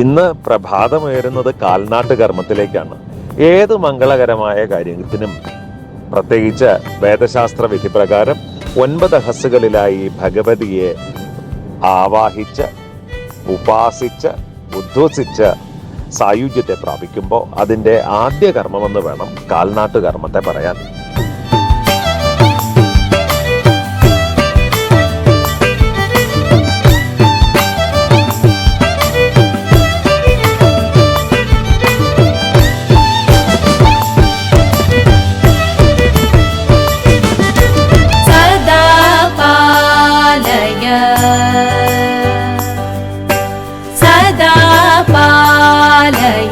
ഇന്ന് പ്രഭാതമുയരുന്നത് കാൽനാട്ട് കർമ്മത്തിലേക്കാണ് ഏത് മംഗളകരമായ കാര്യത്തിനും പ്രത്യേകിച്ച് വേദശാസ്ത്ര വിധി പ്രകാരം ഒൻപത് ഹസ്സുകളിലായി ഭഗവതിയെ ആവാഹിച്ച് ഉപാസിച്ച് ഉദ്ധസിച്ച് സായുജ്യത്തെ പ്രാപിക്കുമ്പോൾ അതിന്റെ ആദ്യ കർമ്മമെന്ന് വേണം കാൽനാട്ട് കർമ്മത്തെ പറയാൻ.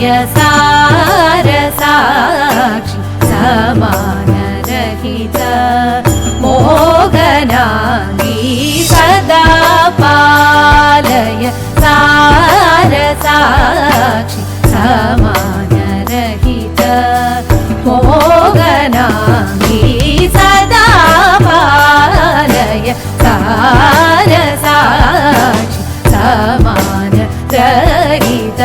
सार साक्षी समा सदा पारय सार साक्षी सरहित सदा पारय सार साक्षी स रीत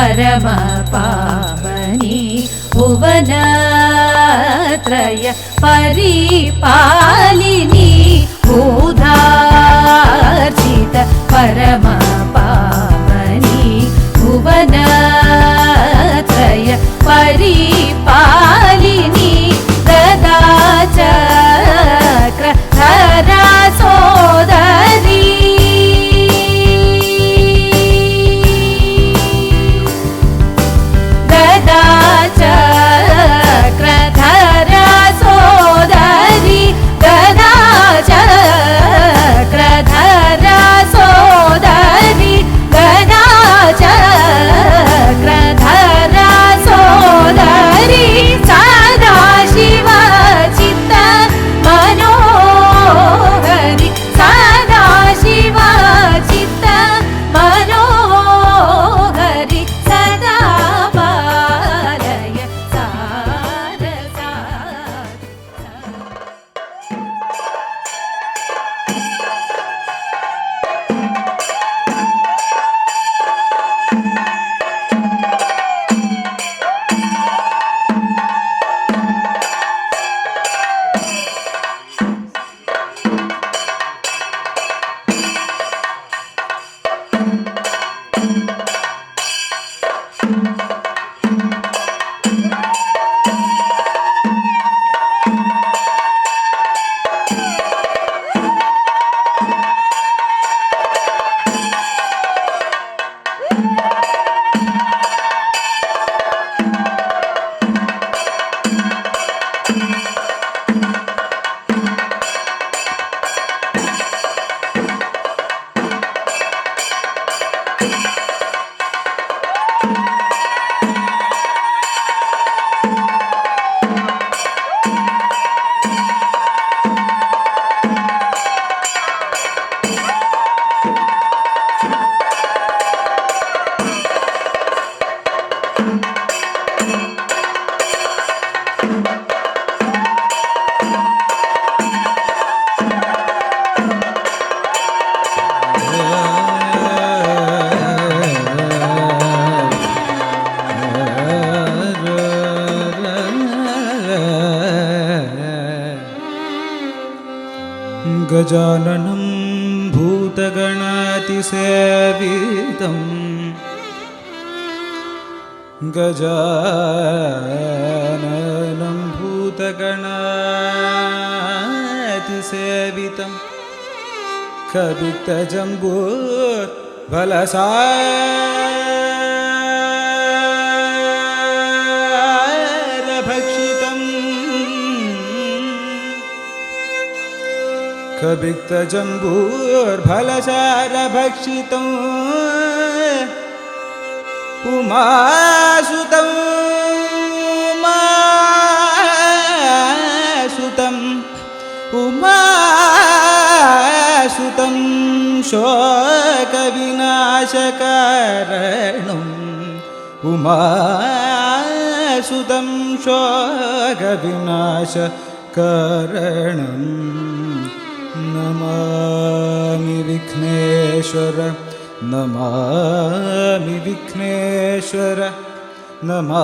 परम पावनी भुवनत्रय परिपालिनी भूतार्चित परम पावनी भुवनत्रय परिपालिनी गजाननं भूतगणातिसेवितम् गजाननं भूतगणातिसेवितं कवितजम्बूर्बलसा भक्षितम् कभि कजम्भूर्भलसारभक्षितु पुमासुतं सुतं पुमासुतं शोकविनाशकारणं पुमासुतं श्वकविनाशकरणम् നമാമി വിഘ്നേശ്വര നമാമി വിഘ്നേശ്വര നമാമി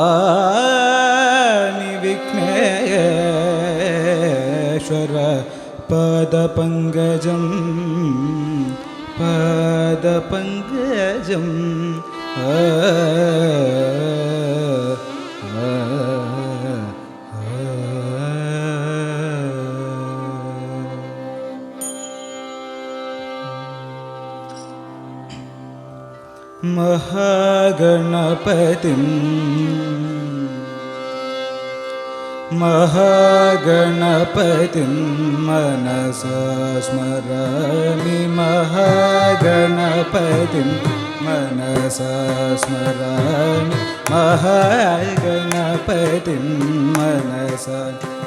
വിഘ്നേശ്വര പദപങ്കജം പദപങ്കജം ആ महागणपतिम् महागणपतिं मनसा स्मरामि महागणपतिं मनसा स्मरामि महागणपतिं मनसा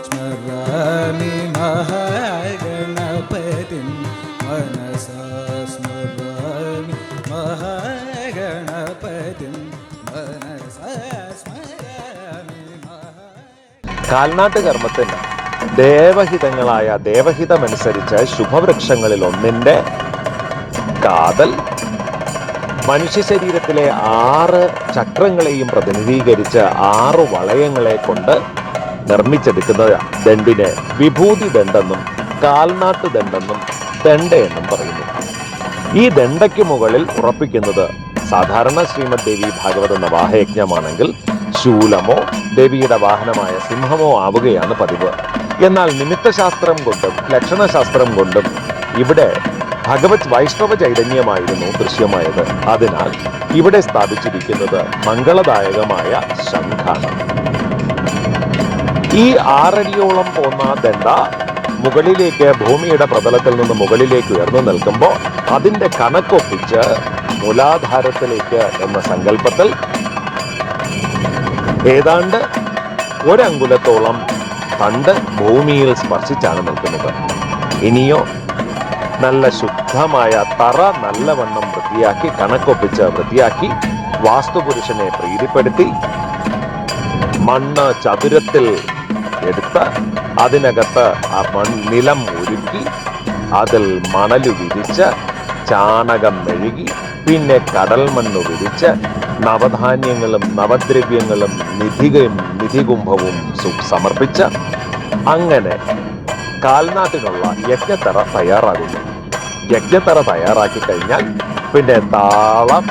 स्मरामि महागणपतिं मनसा കാൽനാട്ട് കർമ്മത്തിന് ദേവഹിതങ്ങളായ ദേവഹിതമനുസരിച്ച് ശുഭവൃക്ഷങ്ങളിൽ ഒന്നിന്റെ കാതൽ. മനുഷ്യ ശരീരത്തിലെ ആറ് ചക്രങ്ങളെയും പ്രതിനിധീകരിച്ച് ആറ് വളയങ്ങളെ കൊണ്ട് നിർമ്മിച്ചെടുക്കുന്ന ദണ്ഡിനെ വിഭൂതി ദണ്ഡെന്നും കാൽനാട്ട് ദണ്ഡെന്നും ദണ്ഡ എന്നും പറയുന്നു. ഈ ദണ്ഡയ്ക്ക് മുകളിൽ ഉറപ്പിക്കുന്നത് സാധാരണ ശ്രീമദ് ദേവി ഭാഗവത നവാഹയജ്ഞമാണെങ്കിൽ ശൂലമോ ദേവിയുടെ വാഹനമായ സിംഹമോ ആവുകയാണ് പതിവ്. എന്നാൽ നിമിത്തശാസ്ത്രം കൊണ്ടും ലക്ഷണശാസ്ത്രം കൊണ്ടും ഇവിടെ ഭഗവത് വൈഷ്ണവ ചൈതന്യമായിരുന്നു ദൃശ്യമായത്. അതിനാൽ ഇവിടെ സ്ഥാപിച്ചിരിക്കുന്നത് മംഗളദായകമായ ശംഖാണ്. ഈ ആറടിയോളം പോന്ന ദണ്ട മുകളിലേക്ക് ഭൂമിയുടെ പ്രതലത്തിൽ നിന്ന് മുകളിലേക്ക് ഉയർന്നു നിൽക്കുമ്പോൾ അതിന്റെ കണക്കൊപ്പിച്ച് മൂലാധാരത്തിലേക്ക് എന്ന സങ്കല്പത്തിൽ ഏതാണ്ട് ഒരങ്കുലത്തോളം തണ്ട് ഭൂമിയിൽ സ്പർശിച്ചാണ് നിൽക്കുന്നത്. ഇനിയോ നല്ല ശുദ്ധമായ തറ നല്ലവണ്ണം വൃത്തിയാക്കി കണക്കൊപ്പിച്ച് വൃത്തിയാക്കി വാസ്തുപുരുഷനെ പ്രീതിപ്പെടുത്തി മണ്ണ് ചതുരത്തിൽ എടുത്ത് അതിനകത്ത് ആ മൺ നിലം ഒരുക്കി അതിൽ മണൽ വിരിച്ച് ചാണകം മെഴുകി പിന്നെ കടൽ മണ്ണ് വിരിച്ച് നവധാന്യങ്ങളും നവദ്രവ്യങ്ങളും നിധികയും നിധികുംഭവും സമർപ്പിച്ച് അങ്ങനെ കാൽനാട്ടിനുള്ള യജ്ഞത്തറ തയ്യാറാകുന്നു. യജ്ഞത്തറ തയ്യാറാക്കി കഴിഞ്ഞാൽ പിന്നെ താളം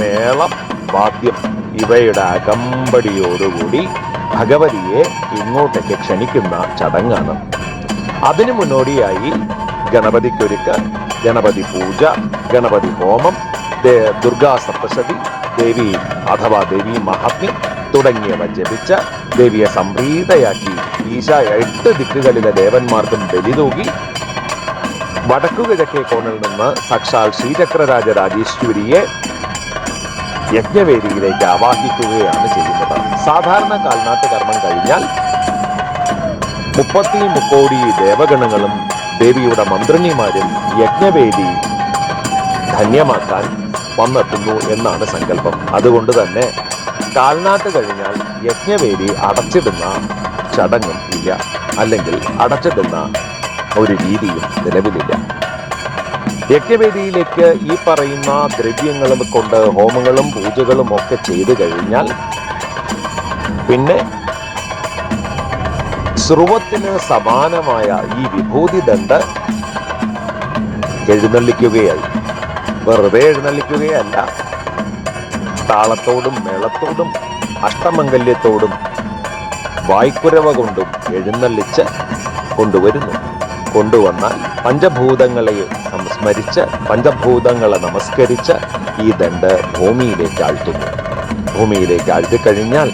മേളം വാദ്യം ഇവയുടെ അകമ്പടിയോടുകൂടി ഭഗവതിയെ ഇങ്ങോട്ടേക്ക് ക്ഷണിക്കുന്ന ചടങ്ങാണ്. അതിനു മുന്നോടിയായി ഗണപതിക്കൊരുക്ക് ഗണപതി പൂജ ഗണപതി ഹോമം ദുർഗാ സപ്തശതി ദേവി അഥവാ ദേവി മഹാത്മ്യം തുടങ്ങിയവ ജപിച്ച ദേവിയെ സംപ്രീതയാക്കി ഈശ എട്ട് ദിക്കുകളിലെ ദേവന്മാർക്കും ബലി തൂകി വടക്കുകിഴക്കേ കോണിൽ നിന്ന് സാക്ഷാൽ ശ്രീചക്രരാജ രാജേശ്വരിയെ യജ്ഞവേദിയിലേക്ക് ആവാഹിക്കുകയാണ് ചെയ്യുന്നത്. സാധാരണ കാൽനാട്ട് കർമ്മം കഴിഞ്ഞാൽ മുപ്പത്തി മുക്കോടി ദേവഗണങ്ങളും ദേവിയുടെ മന്ത്രിണിമാരും യജ്ഞവേദി ധന്യമാക്കാൻ വന്നെത്തുന്നു എന്നാണ് സങ്കല്പം. അതുകൊണ്ട് തന്നെ കാൽനാട്ട് കഴിഞ്ഞാൽ യജ്ഞവേദി അടച്ചിടുന്ന ചടങ്ങും ഇല്ല. അല്ലെങ്കിൽ അടച്ചിടുന്ന ഒരു രീതിയും നിലവിലില്ല. യജ്ഞവേദിയിലേക്ക് ഈ പറയുന്ന ദ്രവ്യങ്ങളും കൊണ്ട് ഹോമങ്ങളും പൂജകളും ഒക്കെ ചെയ്തു കഴിഞ്ഞാൽ പിന്നെ സ്രുവത്തിന് സമാനമായ ഈ വിഭൂതി ദണ്ഡ് എഴുന്നള്ളിക്കുകയായി. വെറുതെ എഴുന്നള്ളിക്കുകയല്ല. താളത്തോടും മേളത്തോടും അഷ്ടമംഗല്യത്തോടും വായ്ക്കുരവ കൊണ്ടും എഴുന്നള്ളിച്ച് കൊണ്ടുവരുന്നു. കൊണ്ടുവന്നാൽ പഞ്ചഭൂതങ്ങളെ സംസ്മരിച്ച് പഞ്ചഭൂതങ്ങളെ നമസ്കരിച്ച് ഈ ദണ്ട് ഭൂമിയിലേക്ക് ആഴ്ത്തുന്നു. ഭൂമിയിലേക്ക് ആഴ്ത്തിക്കഴിഞ്ഞാൽ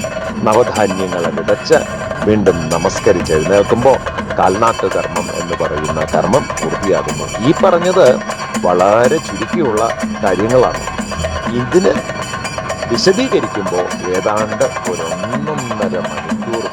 നവധാന്യങ്ങളെ വിതച്ച് വീണ്ടും നമസ്കരിച്ച് എഴുന്നേൽക്കുമ്പോൾ കാൽനാട്ട് കർമ്മം എന്ന് പറയുന്ന കർമ്മം പൂർത്തിയാകുന്നു. ഈ പറഞ്ഞത് വളരെ ചുരുക്കിയുള്ള കാര്യങ്ങളാണ്. ഇതിന് വിശദീകരിക്കുമ്പോൾ ഏതാണ്ട് ഒരു ഒന്നൊന്നര മണിക്കൂർ